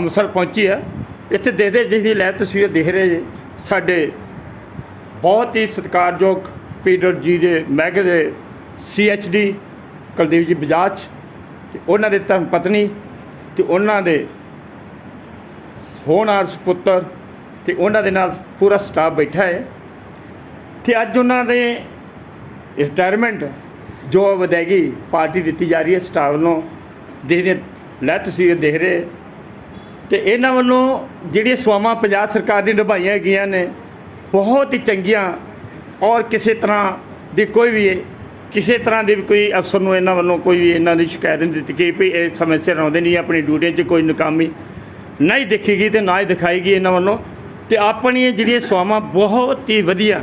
ਅੰਮ੍ਰਿਤਸਰ ਪਹੁੰਚੀ ਹੈ ਇੱਥੇ ਦੇਖਦੇ ਜਿਹਦੀ ਲੈ ਤਸਵੀਰ ਦੇਖ ਰਹੇ ਜੇ। ਸਾਡੇ ਬਹੁਤ ਹੀ ਸਤਿਕਾਰਯੋਗ ਪੀਟਰ ਜੀ ਦੇ ਮਹਿਕ ਦੇ ਡੀ ਕੁਲਦੀਪ ਜੀ ਬਜਾਜ ਤੇ ਉਹਨਾਂ ਦੇ ਧਰਮ ਪਤਨੀ ਤੇ ਉਹਨਾਂ ਦੇ ਹੋਣਹਾਰ ਸੁਪੁੱਤਰ ਤੇ ਉਹਨਾਂ ਦੇ ਨਾਲ ਪੂਰਾ ਸਟਾਫ ਬੈਠਾ ਹੈ। ਤੇ ਅੱਜ ਉਹਨਾਂ ਦੇ ਰਿਟਾਇਰਮੈਂਟ ਜੋ ਵਿਦਾਇਗੀ ਪਾਰਟੀ ਦਿੱਤੀ ਜਾ ਰਹੀ ਹੈ ਸਟਾਫ ਵੱਲੋਂ। ਦੇਖਦੇ ਲੈ ਤੁਸੀਂ ਇਹ ਦੇਖ ਰਹੇ ਤੇ ਇਹਨਾਂ ਵੱਲੋਂ ਜਿਹੜੀਆਂ ਸੇਵਾਵਾਂ ਪੰਜਾਬ ਸਰਕਾਰ ਦੀ ਨਿਭਾਈਆਂ ਗਈਆਂ ਨੇ, ਬਹੁਤ ਹੀ ਚੰਗੀਆਂ ਔਰ ਕਿਸੇ ਤਰ੍ਹਾਂ ਦੀ ਕੋਈ ਵੀ ਕਿਸੇ ਤਰ੍ਹਾਂ ਦੇ ਵੀ ਕੋਈ ਅਫਸਰ ਨੂੰ ਇਹਨਾਂ ਵੱਲੋਂ ਕੋਈ ਵੀ ਇਹਨਾਂ ਦੀ ਸ਼ਿਕਾਇਤ ਨਹੀਂ ਦਿੱਤੀ ਗਈ ਵੀ ਇਹ ਸਮੇਂ ਸਿਰ ਆਉਂਦੇ ਨਹੀਂ, ਆਪਣੀ ਡਿਊਟੀ 'ਚ ਕੋਈ ਨਾਕਾਮੀ ਨਹੀਂ ਦੇਖੇਗੀ ਤੇ ਨਾ ਹੀ ਦਿਖਾਏਗੀ ਇਹਨਾਂ ਵੱਲੋਂ। ਤੇ ਆਪਣੀਆਂ ਜਿਹੜੀਆਂ ਸੇਵਾਵਾਂ ਬਹੁਤ ਹੀ ਵਧੀਆ,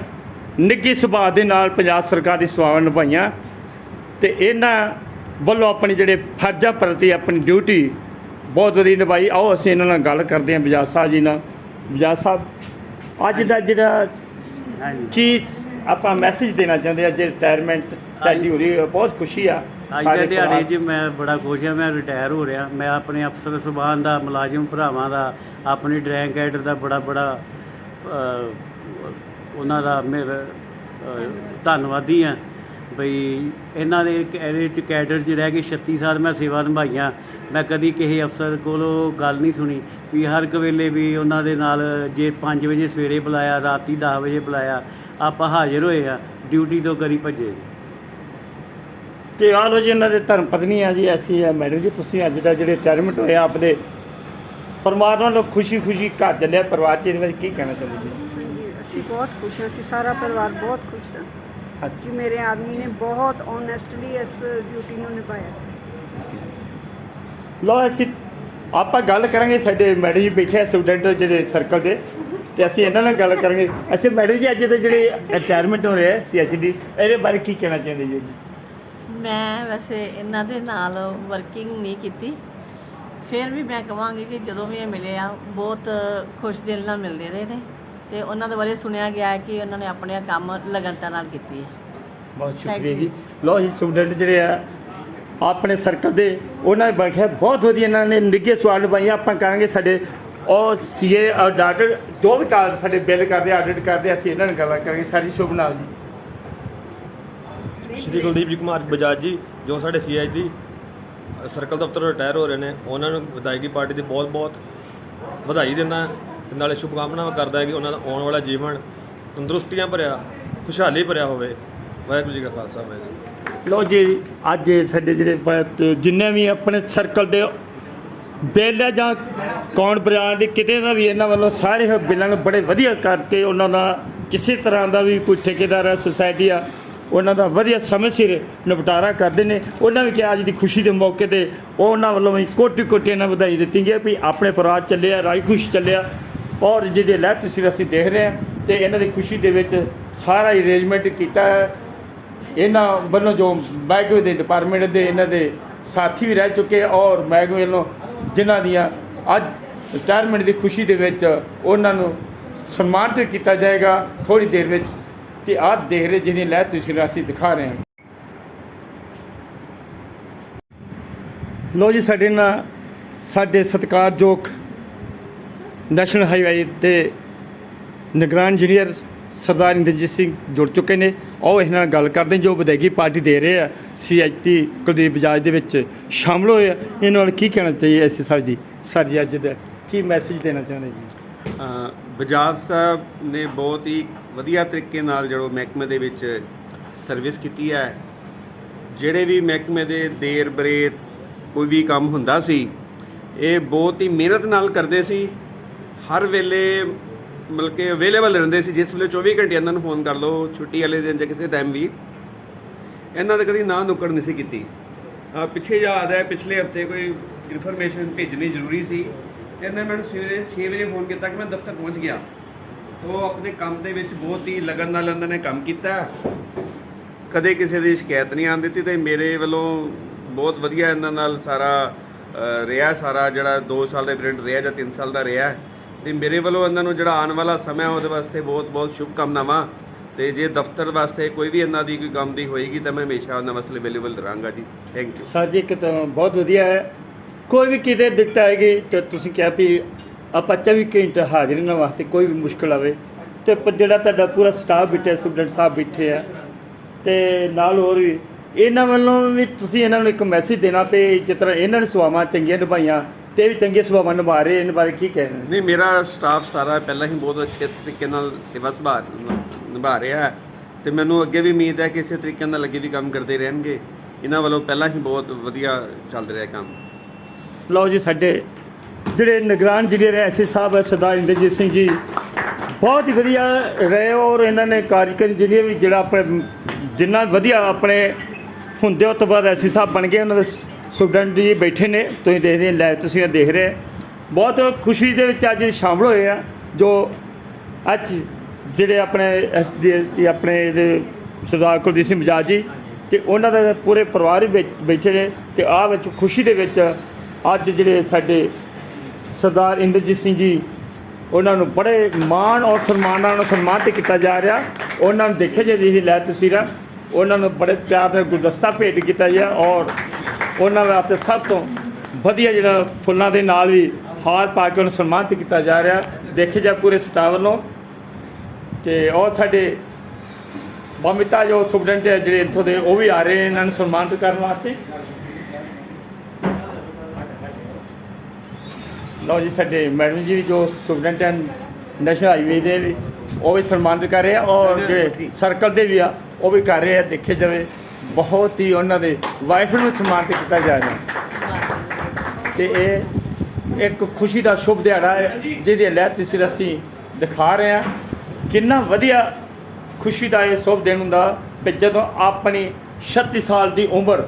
ਨਿੱਘੇ ਸੁਭਾਅ ਦੇ ਨਾਲ ਪੰਜਾਬ ਸਰਕਾਰ ਦੀ ਸੇਵਾਵਾਂ ਨਿਭਾਈਆਂ। ਤੇ ਇਹਨਾਂ ਵੱਲੋਂ ਆਪਣੇ ਜਿਹੜੇ ਫਰਜ਼ਾਂ ਪ੍ਰਤੀ ਆਪਣੀ ਡਿਊਟੀ ਬਹੁਤ ਵਧੀਆ ਨਿਭਾਈ ਆਓ ਅਸੀਂ ਇਹਨਾਂ ਨਾਲ ਗੱਲ ਕਰਦੇ ਹਾਂ ਬਜਾਜ ਸਾਹਿਬ ਜੀ ਨਾਲ। ਬਜਾਜ ਸਾਹਿਬ ਅੱਜ ਦਾ ਜਿਹੜਾ ਕੀ ਆਪਾਂ ਮੈਸੇਜ ਦੇਣਾ ਚਾਹੁੰਦੇ ਆ ਜੇ ਰਿਟਾਇਰਮੈਂਟ ਤੁਹਾਡੀ ਹੋ ਰਹੀ ਹੈ ਬਹੁਤ ਖੁਸ਼ੀ ਆ ਅੱਜ ਦੇ ਦਿਹਾੜੇ 'ਚ ਮੈਂ ਬੜਾ ਖੁਸ਼ ਹਾਂ ਮੈਂ ਰਿਟਾਇਰ ਹੋ ਰਿਹਾ। ਮੈਂ ਆਪਣੇ ਅਫਸਰ ਸੁਬਾਨ ਦਾ ਮੁਲਾਜ਼ਮ ਭਰਾਵਾਂ ਦਾ ਆਪਣੀ ਡਰੈਂਕ ਕੈਡਰ ਦਾ ਬੜਾ ਬੜਾ ਉਹਨਾਂ ਦਾ ਮੇਰਾ ਧੰਨਵਾਦੀ ਹਾਂ। ਬਈ ਇਹਨਾਂ ਦੇ ਇੱਕ ਇਹਦੇ ਚ ਕੈਡਰ 'ਚ ਰਹਿ ਕੇ 36 ਸਾਲ ਮੈਂ ਸੇਵਾ ਨਿਭਾਈਆਂ ਮੈਂ ਕਦੀ ਕਿਸੇ ਅਫਸਰ ਕੋਲੋਂ ਗੱਲ ਨਹੀਂ ਸੁਣੀ ਵੀ ਹਰ ਇੱਕ ਵੇਲੇ ਵੀ ਉਹਨਾਂ ਦੇ ਨਾਲ ਜੇ 5 ਵਜੇ ਸਵੇਰੇ ਬੁਲਾਇਆ ਰਾਤੀ 10 ਵਜੇ ਬੁਲਾਇਆ ਆਪਾਂ ਹਾਜ਼ਰ ਹੋਏ ਆ ਡਿਊਟੀ ਤੋਂ ਕਰੀ ਭੱਜੇ। ਤੇ ਆ ਲੋ ਜੀ ਇਹਨਾਂ ਦੇ ਧਰਮ ਪਤਨੀ ਆ ਜੀ ਐਸੀ ਹੈ ਮੈਡਮ ਜੀ ਤੁਸੀਂ ਅੱਜ ਦਾ ਜਿਹੜੇ ਰਿਟਾਇਰਮੈਂਟ ਹੋਇਆ ਆਪਦੇ ਪਰਿਵਾਰ ਨਾਲ ਖੁਸ਼ੀ ਖੁਸ਼ੀ ਘਰ ਚੱਲਿਆ ਪਰਿਵਾਰ ਚ ਇਹਦੇ ਵਿੱਚ ਕੀ ਕਹਿਣਾ ਚਾਹੁੰਦੇ ਜੀ? ਹਾਂਜੀ ਅਸੀਂ ਬਹੁਤ ਖੁਸ਼ ਹਾਂ ਅਸੀਂ ਸਾਰਾ ਪਰਿਵਾਰ ਬਹੁਤ ਖੁਸ਼ ਹਾਂ ਕਿ ਮੇਰੇ ਆਦਮੀ ਨੇ ਬਹੁਤ ਓਨੈਸਟਲੀ ਇਸ ਡਿਊਟੀ ਨੂੰ ਨਿਭਾਇਆ। ਲੋ ਅਸੀਂ ਆਪਾਂ ਗੱਲ ਕਰਾਂਗੇ ਸਾਡੇ ਮੈਡਮ ਜੀ ਬੈਠੇ ਆ ਸਟੂਡੈਂਟ ਜਿਹੜੇ ਸਰਕਲ ਦੇ ਤੇ ਅਸੀਂ ਇਹਨਾਂ ਨਾਲ ਗੱਲ ਕਰਾਂਗੇ। ਅਸੀਂ ਮੈਡਮ ਜੀ ਅੱਜ ਦੇ ਜਿਹੜੇ ਰਿਟਾਇਰਮੈਂਟ ਹੋ ਰਿਹਾ ਸੀਐਚਡੀ ਇਹਦੇ ਬਾਰੇ ਕੀ ਕਹਿਣਾ ਚਾਹੁੰਦੇ ਜੀ? ਮੈਂ ਵੈਸੇ ਇਹਨਾਂ ਦੇ ਨਾਲ ਵਰਕਿੰਗ ਨਹੀਂ ਕੀਤੀ। ਫਿਰ ਵੀ ਮੈਂ ਕਹਾਂਗੀ ਕਿ ਜਦੋਂ ਵੀ ਇਹ ਮਿਲੇ ਆ ਬਹੁਤ ਖੁਸ਼ ਦਿਲ ਨਾਲ ਮਿਲਦੇ ਰਹੇ ਨੇ। ਤੇ ਉਹਨਾਂ ਦੇ ਬਾਰੇ ਸੁਣਿਆ ਗਿਆ ਹੈ ਕਿ ਉਹਨਾਂ ਨੇ ਆਪਣੇ ਕੰਮ ਲਗਨਤਾ ਨਾਲ ਕੀਤੀ ਹੈ। ਬਹੁਤ ਸ਼ੁਕਰੀਆ. ਜੀ। ਲੋ ਜੀ ਸਟੂਡੈਂਟ ਜਿਹੜੇ ਆ ਆਪਣੇ ਸਰਕਲ ਦੇ ਉਹਨਾਂ ਨੇ ਬਖਿਆ ਬਹੁਤ ਵਧੀਆ ਇਹਨਾਂ ਨੇ ਨਿੱਘੇ ਸਵਾਲ ਨਿਭਾਈਆਂ। ਆਪਾਂ ਕਰਾਂਗੇ ਸਾਡੇ ਉਹ ਸੀਏ ਔਰ ਜੋ ਵੀ ਕਾਲ ਸਾਡੇ ਬਿੱਲ ਕਰਦੇ ਆਡਿਟ ਕਰਦੇ, ਅਸੀਂ ਇਹਨਾਂ ਨਾਲ ਗੱਲਾਂ ਕਰਾਂਗੇ। ਸਾਡੀ ਸ਼ੁਭ ਨਾਲ ਜੀ। ਸ਼੍ਰੀ ਕੁਲਦੀਪ ਜੀ ਕੁਮਾਰ ਬਜਾਜ ਜੀ, ਜੋ ਸਾਡੇ ਸੀਆਈ ਦੀ ਸਰਕਲ ਦਫ਼ਤਰ ਰਿਟਾਇਰ ਹੋ ਰਹੇ ਨੇ, ਉਹਨਾਂ ਨੂੰ ਵਿਦਾਇਗੀ ਪਾਰਟੀ ਦੀ ਬਹੁਤ ਬਹੁਤ ਵਧਾਈ ਦਿੰਦਾ ਤੇ ਨਾਲੇ ਸ਼ੁਭਕਾਮਨਾਵਾਂ ਕਰਦਾ ਕਿ ਉਹਨਾਂ ਦਾ ਆਉਣ ਵਾਲਾ ਜੀਵਨ ਤੰਦਰੁਸਤੀਆਂ ਭਰਿਆ, ਖੁਸ਼ਹਾਲੀ ਭਰਿਆ ਹੋਵੇ। ਵਾਹਿਗੁਰੂ ਜੀ ਕਾ ਖਾਲਸਾ, ਵਾਹਿਗੁਰੂ ਜੀ ਲੋ ਜੀ, ਅੱਜ ਸਾਡੇ ਜਿਹੜੇ ਪ- ਜਿੰਨੇ ਵੀ ਆਪਣੇ ਸਰਕਲ ਦੇ ਬਿੱਲ ਹੈ ਜਾਂ ਕੌਣ ਬਜ਼ਾਰ ਦੇ ਕਿਤੇ ਦਾ ਵੀ ਇਹਨਾਂ ਵੱਲੋਂ ਸਾਰੇ ਉਹ ਬਿੱਲਾਂ ਨੂੰ ਬੜੇ ਵਧੀਆ ਕਰਕੇ ਉਹਨਾਂ ਦਾ ਕਿਸੇ ਤਰ੍ਹਾਂ ਦਾ ਵੀ ਕੋਈ ਠੇਕੇਦਾਰ ਆ ਸੁਸਾਇਟੀ ਆ, ਉਹਨਾਂ ਦਾ ਵਧੀਆ ਸਮੇਂ ਸਿਰ ਨਿਪਟਾਰਾ ਕਰਦੇ ਨੇ। ਉਹਨਾਂ ਵੀ ਕਿਹਾ ਅੱਜ ਦੀ ਖੁਸ਼ੀ ਦੇ ਮੌਕੇ ਤੇ ਉਹ ਉਹਨਾਂ ਵੱਲੋਂ ਵੀ ਕੋਟੀ ਕੋਟੀ ਨਾਲ ਵਧਾਈ ਦਿੱਤੀ ਗਈ ਹੈ ਵੀ ਆਪਣੇ ਪਰਿਵਾਰ ਚੱਲਿਆ ਰਾਈ ਖੁਸ਼ ਚੱਲਿਆ ਔਰ ਜਿਹਦੇ ਲੈ ਤੁਸੀਂ ਅਸੀਂ ਦੇਖ ਰਹੇ ਹਾਂ ਤੇ ਇਹਨਾਂ ਦੀ ਖੁਸ਼ੀ ਦੇ ਵਿੱਚ ਸਾਰਾ ਅਰੇਂਜਮੈਂਟ ਕੀਤਾ ਹੈ। ਇਹਨਾਂ ਵੱਲੋਂ ਜੋ ਮਹਿਕਮੇ ਦੇ ਡਿਪਾਰਟਮੈਂਟ ਦੇ ਇਹਨਾਂ ਦੇ ਸਾਥੀ ਵੀ ਰਹਿ ਚੁੱਕੇ ਔਰ ਮਹਿਕਮੇ ਵੱਲੋਂ ਜਿਨ੍ਹਾਂ ਦੀਆਂ ਅੱਜ ਰਿਟਾਇਰਮੈਂਟ ਦੀ ਖੁਸ਼ੀ ਦੇ ਵਿੱਚ ਉਹਨਾਂ ਨੂੰ ਸਨਮਾਨਿਤ ਕੀਤਾ ਜਾਏਗਾ ਥੋੜੀ ਦੇਰ ਵਿੱਚ ਤੇ ਆਹ ਦੇਖ ਰਹੇ ਜਿਹਦੀ ਲੈ ਤੁਸੀਂ ਅਸੀਂ ਦਿਖਾ ਰਹੇ ਹਾਂ। ਲੋ ਜੀ, ਸਾਡੇ ਨਾਲ ਸਾਡੇ ਸਤਿਕਾਰਯੋਗ ਨੈਸ਼ਨਲ ਹਾਈਵੇ ਤੇ ਨਿਗਰਾਨ ਇੰਜੀਨੀਅਰ ਸਰਦਾਰ ਇੰਦਰਜੀਤ ਸਿੰਘ ਜੁੜ ਚੁੱਕੇ ਨੇ। ਆਓ ਇਹਨਾਂ ਨਾਲ ਗੱਲ ਕਰਦੇ ਜੋ ਵਿਦਾਇਗੀ ਪਾਰਟੀ ਦੇ ਰਹੇ ਆ ਸੀਐਚਟੀ ਕੁਲਦੀਪ ਬਜਾਜ ਦੇ ਵਿੱਚ ਸ਼ਾਮਲ ਹੋਏ ਆ। ਇਹਨਾਂ ਨਾਲ ਕੀ ਕਹਿਣਾ ਚਾਹੀਏ ਐਸੀ ਸਾਹਿਬ ਜੀ? ਸਰ ਜੀ, ਅੱਜ ਦਾ ਕੀ ਮੈਸੇਜ ਦੇਣਾ ਚਾਹੁੰਦੇ ਜੀ? ਬਜਾਜ ਸਾਹਿਬ ਨੇ ਬਹੁਤ ਹੀ ਵਧੀਆ ਤਰੀਕੇ ਨਾਲ ਜਿਹੜੋ ਮਹਿਕਮੇ ਦੇ ਵਿੱਚ ਸਰਵਿਸ ਕੀਤੀ ਹੈ, ਜਿਹੜੇ ਵੀ ਮਹਿਕਮੇ ਦੇ ਦੇਰ ਬਰੇਤ ਕੋਈ ਵੀ ਕੰਮ ਹੁੰਦਾ ਸੀ, ਇਹ ਬਹੁਤ ਹੀ ਮਿਹਨਤ ਨਾਲ ਕਰਦੇ ਸੀ। ਹਰ ਵੇਲੇ ਮਤਲਬ ਕਿ ਅਵੇਲੇਬਲ ਰਹਿੰਦੇ ਸੀ, ਜਿਸ ਵੇਲੇ 24 ਘੰਟੇ ਇਹਨਾਂ ਨੂੰ ਫੋਨ ਕਰ ਲਓ, ਛੁੱਟੀ ਵਾਲੇ ਦਿਨ ਜਾਂ ਕਿਸੇ ਟਾਈਮ ਵੀ, ਇਹਨਾਂ ਦੇ ਕਦੀ ਨਾ ਨੁੱਕੜ ਨਹੀਂ ਸੀ ਕੀਤੀ। ਪਿੱਛੇ ਯਾਦ ਹੈ, ਪਿਛਲੇ ਹਫ਼ਤੇ ਕੋਈ ਇਨਫੋਰਮੇਸ਼ਨ ਭੇਜਣੀ ਜ਼ਰੂਰੀ ਸੀ ਤੇ ਇਹਨੇ ਮੈਨੂੰ ਸਵੇਰੇ 6 ਵਜੇ ਫੋਨ ਕੀਤਾ ਕਿ ਮੈਂ ਦਫ਼ਤਰ ਪਹੁੰਚ ਗਿਆ। ਉਹ ਆਪਣੇ ਕੰਮ ਦੇ ਵਿੱਚ ਬਹੁਤ ਹੀ ਲਗਨ ਨਾਲ ਇਹਨਾਂ ਨੇ ਕੰਮ ਕੀਤਾ। ਕਦੇ ਕਿਸੇ ਦੀ ਸ਼ਿਕਾਇਤ ਨਹੀਂ ਆਉਣ ਦਿੱਤੀ ਤੇ ਮੇਰੇ ਵੱਲੋਂ ਬਹੁਤ ਵਧੀਆ ਇਹਨਾਂ ਨਾਲ ਸਾਰਾ ਰਿਹਾ ਸਾਰਾ ਜਿਹੜਾ 2 ਸਾਲ ਦਾ ਪੀਰੀਅਡ ਰਿਹਾ ਜਾਂ 3 ਸਾਲ ਦਾ ਰਿਹਾ। ਤੇ ਮੇਰੇ ਵੱਲੋਂ ਇਹਨਾਂ ਨੂੰ ਜਿਹੜਾ ਆਉਣ ਵਾਲਾ ਸਮਾਂ ਉਹਦੇ ਵਾਸਤੇ ਬਹੁਤ ਬਹੁਤ ਸ਼ੁਭ ਕਾਮਨਾਵਾਂ ਤੇ ਜੇ ਦਫ਼ਤਰ ਵਾਸਤੇ ਕੋਈ ਵੀ ਇਹਨਾਂ ਦੀ ਕੋਈ ਕੰਮ ਦੀ ਹੋਏਗੀ, ਤਾਂ ਮੈਂ ਹਮੇਸ਼ਾ ਉਹਨਾਂ ਵਾਸਤੇ ਅਵੇਲੇਬਲ ਰਹਾਂਗਾ ਜੀ। ਥੈਂਕ ਯੂ ਸਰ ਜੀ, ਇੱਕ ਤਾਂ ਬਹੁਤ ਵਧੀਆ ਹੈ। ਕੋਈ ਵੀ ਕਿਤੇ ਦਿੱਕਤ ਆਏਗੀ, ਤੇ ਤੁਸੀਂ ਕਿਹਾ ਵੀ ਆਪਾਂ 24 ਘੰਟੇ ਹਾਜ਼ਰੀ ਨਾਲ ਵਾਸਤੇ ਕੋਈ ਵੀ ਮੁਸ਼ਕਲ ਆਵੇ। ਤੇ ਜਿਹੜਾ ਤੁਹਾਡਾ ਪੂਰਾ ਸਟਾਫ ਬੈਠਿਆ ਸਟੂਡੈਂਟ ਸਾਹਿਬ ਬੈਠੇ ਆ, ਤੇ ਨਾਲ ਹੋਰ ਵੀ। ਇਹਨਾਂ ਵੱਲੋਂ ਵੀ ਤੁਸੀਂ ਇਹਨਾਂ ਨੂੰ ਇੱਕ ਮੈਸੇਜ ਦੇਣਾ ਵੀ ਜਿਸ ਤਰ੍ਹਾਂ ਇਹਨਾਂ ਨੇ ਸੁਆਵਾਂ ਚੰਗੀਆਂ ਨਿਭਾਈਆਂ ਤੇ ਇਹ ਵੀ ਚੰਗੀਆਂ ਸੇਵਾਵਾਂ ਨਿਭਾ ਰਹੇ ਇਹਨਾਂ ਬਾਰੇ ਕੀ ਕਹਿਣਾ? ਨਹੀਂ ਮੇਰਾ ਸਟਾਫ ਸਾਰਾ ਪਹਿਲਾਂ ਹੀ ਬਹੁਤ ਅੱਛੇ ਤਰੀਕੇ ਨਾਲ ਸੇਵਾ ਸੰਭਾਲ ਨਿਭਾ ਰਿਹਾ ਹੈ। ਤੇ ਮੈਨੂੰ ਅੱਗੇ ਵੀ ਉਮੀਦ ਹੈ ਕਿ ਇਸੇ ਤਰੀਕੇ ਨਾਲ ਅੱਗੇ ਵੀ ਕੰਮ ਕਰਦੇ ਰਹਿਣਗੇ। ਇਹਨਾਂ ਵੱਲੋਂ ਪਹਿਲਾਂ ਹੀ ਬਹੁਤ ਵਧੀਆ ਚੱਲ ਰਿਹਾ ਕੰਮ। ਲਓ ਜੀ ਸਾਡੇ ਜਿਹੜੇ ਨਿਗਰਾਨ ਇੰਜੀਨੀਅਰ ਐ ਐਸਏ ਸਾਹਿਬ ਹੈ ਸਰਦਾਰ ਇੰਦਰਜੀਤ ਸਿੰਘ ਜੀ ਬਹੁਤ ਹੀ ਵਧੀਆ ਰਹੇ ਔਰ ਇਹਨਾਂ ਨੇ ਕਾਰਜਕਾਰੀ ਇੰਜੀਨੀਅਰ ਵੀ ਜਿਹੜਾ ਆਪਣੇ ਜਿੰਨਾ ਵਧੀਆ ਆਪਣੇ ਹੁੰਦੇ ਉਸ ਤੋਂ ਬਾਅਦ ਐਸਏ ਸਾਹਿਬ ਬਣ ਗਏ। ਉਹਨਾਂ ਦੇ ਸਟੂਡੈਂਟ ਜੀ ਬੈਠੇ ਨੇ, ਤੁਸੀਂ ਦੇਖਦੇ ਲੈ ਤੁਸੀਂ ਇਹ ਦੇਖ ਰਹੇ ਬਹੁਤ ਖੁਸ਼ੀ ਦੇ ਵਿੱਚ ਅੱਜ ਸ਼ਾਮਲ ਹੋਏ ਆ, ਜੋ ਅੱਜ ਜਿਹੜੇ ਆਪਣੇ ਐਸਡੀ ਆਪਣੇ ਸਰਦਾਰ ਕੁਲਦੀਪ ਸਿੰਘ ਬਜਾਜ ਜੀ ਤੇ ਉਹਨਾਂ ਦਾ ਪੂਰੇ ਪਰਿਵਾਰ ਹੀ ਵਿੱਚ ਬੈਠੇ ਨੇ ਤੇ ਆ ਵਿੱਚ ਖੁਸ਼ੀ ਦੇ ਵਿੱਚ ਅੱਜ ਜਿਹੜੇ ਸਾਡੇ ਸਰਦਾਰ ਇੰਦਰਜੀਤ ਸਿੰਘ ਜੀ, ਉਹਨਾਂ ਨੂੰ ਬੜੇ ਮਾਣ ਔਰ ਸਨਮਾਨ ਨਾਲ ਸਨਮਾਨਿਤ ਕੀਤਾ ਜਾ ਰਿਹਾ। ਉਹਨਾਂ ਨੂੰ ਦੇਖਿਆ ਜੇ ਜੀ ਲੈ ਤਸਵੀਰਾਂ, ਉਹਨਾਂ ਨੂੰ ਬੜੇ ਪਿਆਰ ਨਾਲ ਗੁਲਦਸਤਾ ਭੇਟ ਕੀਤਾ ਗਿਆ ਔਰ ਉਹਨਾਂ ਵਾਸਤੇ ਸਭ ਤੋਂ ਵਧੀਆ ਜਿਹੜਾ ਫੁੱਲਾਂ ਦੇ ਨਾਲ ਵੀ ਹਾਰ ਪਾ ਕੇ ਉਹਨੂੰ ਸਨਮਾਨਿਤ ਕੀਤਾ ਜਾ ਰਿਹਾ। ਦੇਖਿਆ ਜਾ ਪੂਰੇ ਸਟਾਫ ਵੱਲੋਂ। ਤੇ ਔਰ ਸਾਡੇ ਬਮਿਤਾ ਜੋ ਸਟੂਡੈਂਟ ਹੈ ਜਿਹੜੇ ਇੱਥੋਂ ਦੇ ਉਹ ਵੀ ਆ ਰਹੇ ਨੇ ਇਹਨਾਂ ਨੂੰ ਸਨਮਾਨਿਤ ਕਰਨ ਵਾਸਤੇ। ਲਓ ਜੀ ਸਾਡੇ ਮੈਡਮ ਜੀ ਜੋ ਸਟੂਡੈਂਟ ਹਨ ਨੈਸ਼ਨਲ ਹਾਈਵੇ ਦੇ ਵੀ ਉਹ ਵੀ ਸਨਮਾਨਿਤ ਕਰ ਰਹੇ ਆ। ਔਰ ਜਿਹੜੇ ਸਰਕਲ ਦੇ ਵੀ ਆ ਉਹ ਵੀ ਕਰ ਰਹੇ ਆ ਦੇਖੇ ਜਾਵੇ। ਬਹੁਤ ਹੀ ਉਹਨਾਂ ਦੇ ਵਾਈਫ ਨੂੰ ਸਨਮਾਨਿਤ ਕੀਤਾ ਜਾ ਰਿਹਾ। ਤੇ ਇਹ ਇੱਕ ਖੁਸ਼ੀ ਦਾ ਸ਼ੁਭ ਦਿਹਾੜਾ ਹੈ, ਜਿਹਦੇ ਲੈ ਤੁਸੀਂ ਅਸੀਂ ਦਿਖਾ ਰਹੇ ਹਾਂ। ਕਿੰਨਾ ਵਧੀਆ ਖੁਸ਼ੀ ਦਾ ਇਹ ਸ਼ੁਭ ਦਿਨ ਹੁੰਦਾ ਕਿ ਜਦੋਂ ਆਪਣੀ 36 ਸਾਲ ਦੀ ਉਮਰ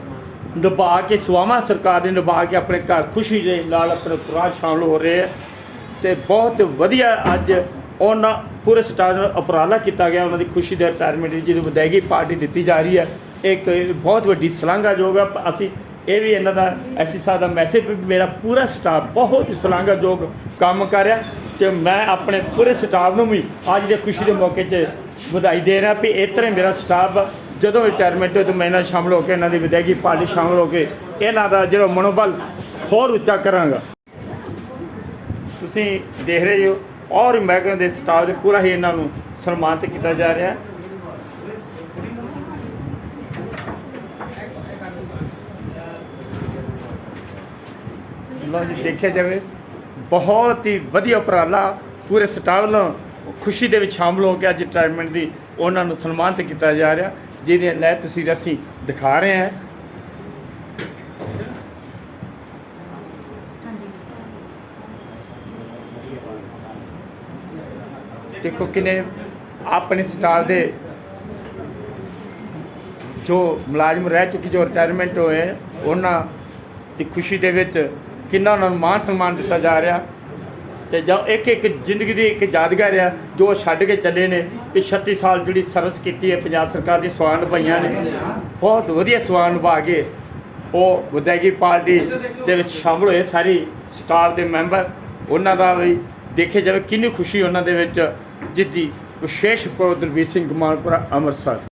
ਨਿਭਾ ਕੇ, ਸਵਾਮਾ ਸਰਕਾਰ ਨੇ ਨਿਭਾ ਕੇ ਆਪਣੇ ਘਰ ਖੁਸ਼ੀ ਦੇ ਨਾਲ ਆਪਣੇ ਪੁਰਾਣ ਸ਼ਾਮਲ ਹੋ ਰਹੇ ਹੈ। ਤੇ ਬਹੁਤ ਵਧੀਆ ਅੱਜ ਉਹਨਾਂ ਪੂਰੇ ਸਟਾਰ ਨਾਲ ਉਪਰਾਲਾ ਕੀਤਾ ਗਿਆ। ਉਹਨਾਂ ਦੀ ਖੁਸ਼ੀ ਦੇ ਰਿਟਾਇਰਮੈਂਟ ਦੀ ਜਿਹਨੂੰ ਵਿਦਾਇਗੀ ਪਾਰਟੀ ਦਿੱਤੀ ਜਾ ਰਹੀ ਹੈ। ਇੱਕ ਬਹੁਤ ਵੱਡੀ ਸ਼ਲਾਘਾਯੋਗ ਆ। ਅਸੀਂ ਇਹ ਵੀ ਇਹਨਾਂ ਦਾ, ਐਸੀ ਸਾਹਿਬ ਦਾ ਮੈਸੇਜ ਮੇਰਾ ਪੂਰਾ ਸਟਾਫ ਬਹੁਤ ਹੀ ਸ਼ਲਾਘਾਯੋਗ ਕੰਮ ਕਰ ਰਿਹਾ ਤੇ ਮੈਂ ਆਪਣੇ ਪੂਰੇ ਸਟਾਫ ਨੂੰ ਵੀ ਅੱਜ ਦੇ ਖੁਸ਼ੀ ਦੇ ਮੌਕੇ 'ਚ ਵਧਾਈ ਦੇ ਰਿਹਾ ਵੀ ਇਸ ਤਰ੍ਹਾਂ ਹੀ ਮੇਰਾ ਸਟਾਫ ਜਦੋਂ ਰਿਟਾਇਰਮੈਂਟ ਹੋਏ ਤਾਂ ਮੈਂ ਇਹਨਾਂ 'ਚ ਸ਼ਾਮਲ ਹੋ ਕੇ ਇਹਨਾਂ ਦੀ ਵਿਦਾਇਗੀ ਪਾਰਟੀ ਸ਼ਾਮਲ ਹੋ ਕੇ ਇਹਨਾਂ ਦਾ ਜਿਹੜਾ ਮਨੋਬਲ ਹੋਰ ਉੱਚਾ ਕਰਾਂਗਾ। ਤੁਸੀਂ ਦੇਖ ਰਹੇ ਹੋ ਔਰ ਮਹਿਕਮੇ ਦੇ ਸਟਾਫ ਦੇ ਪੂਰਾ ਹੀ ਇਹਨਾਂ ਨੂੰ ਸਨਮਾਨਿਤ ਕੀਤਾ ਜਾ ਰਿਹਾ। ਲਓ ਜੀ, ਦੇਖਿਆ ਜਾਵੇ, ਬਹੁਤ ਹੀ ਵਧੀਆ ਉਪਰਾਲਾ, ਪੂਰੇ ਸਟਾਫ ਨੂੰ ਖੁਸ਼ੀ ਦੇ ਵਿੱਚ ਸ਼ਾਮਲ ਹੋ ਕੇ ਅੱਜ ਰਿਟਾਇਰਮੈਂਟ ਦੀ ਉਹਨਾਂ ਨੂੰ ਸਨਮਾਨਿਤ ਕੀਤਾ ਜਾ ਰਿਹਾ। ਜਿਹਦੇ ਲੈ ਤੁਸੀਂ ਅਸੀਂ ਦਿਖਾ ਰਹੇ ਹਾਂ ਦੇਖੋ ਕਿਨੇ ਆਪਣੇ ਸਟਾਫ ਦੇ ਜੋ ਮੁਲਾਜ਼ਮ ਰਹਿ ਚੁੱਕੇ, ਜੋ ਰਿਟਾਇਰਮੈਂਟ ਹੋਏ, ਉਹਨਾਂ ਦੀ ਖੁਸ਼ੀ ਦੇ ਵਿੱਚ ਕਿੰਨਾ ਉਹਨਾਂ ਨੂੰ ਮਾਣ ਸਨਮਾਨ ਦਿੱਤਾ ਜਾ ਰਿਹਾ। ਤੇ ਜਾਂ ਇੱਕ ਇੱਕ ਜ਼ਿੰਦਗੀ ਦੀ ਇੱਕ ਯਾਦਗਾਰ ਆ, ਜੋ ਉਹ ਛੱਡ ਕੇ ਚੱਲੇ ਨੇ। ਕਿ 36 ਸਾਲ ਜਿਹੜੀ ਸਰਵਿਸ ਕੀਤੀ ਹੈ, ਪੰਜਾਬ ਸਰਕਾਰ ਦੀ ਸਵਾਨ ਨਿਭਾਈਆਂ ਨੇ। ਬਹੁਤ ਵਧੀਆ ਸਵਾਨ ਨਿਭਾ ਕੇ ਉਹ ਵਿਦਾਇਗੀ ਪਾਰਟੀ ਦੇ ਵਿੱਚ ਸ਼ਾਮਲ ਹੋਏ ਸਾਰੀ ਸਟਾਫ ਦੇ ਮੈਂਬਰ। ਉਹਨਾਂ ਦਾ ਵੀ ਦੇਖੇ ਜਾਵੇ ਕਿੰਨੀ ਖੁਸ਼ੀ ਉਹਨਾਂ ਦੇ ਵਿੱਚ ਜਿੱਦੀ ਵਿਸ਼ੇਸ਼ ਪ੍ਰੋ ਦਰਬੀਰ ਸਿੰਘ ਮਾਨਪੁਰਾ ਅੰਮ੍ਰਿਤਸਰ।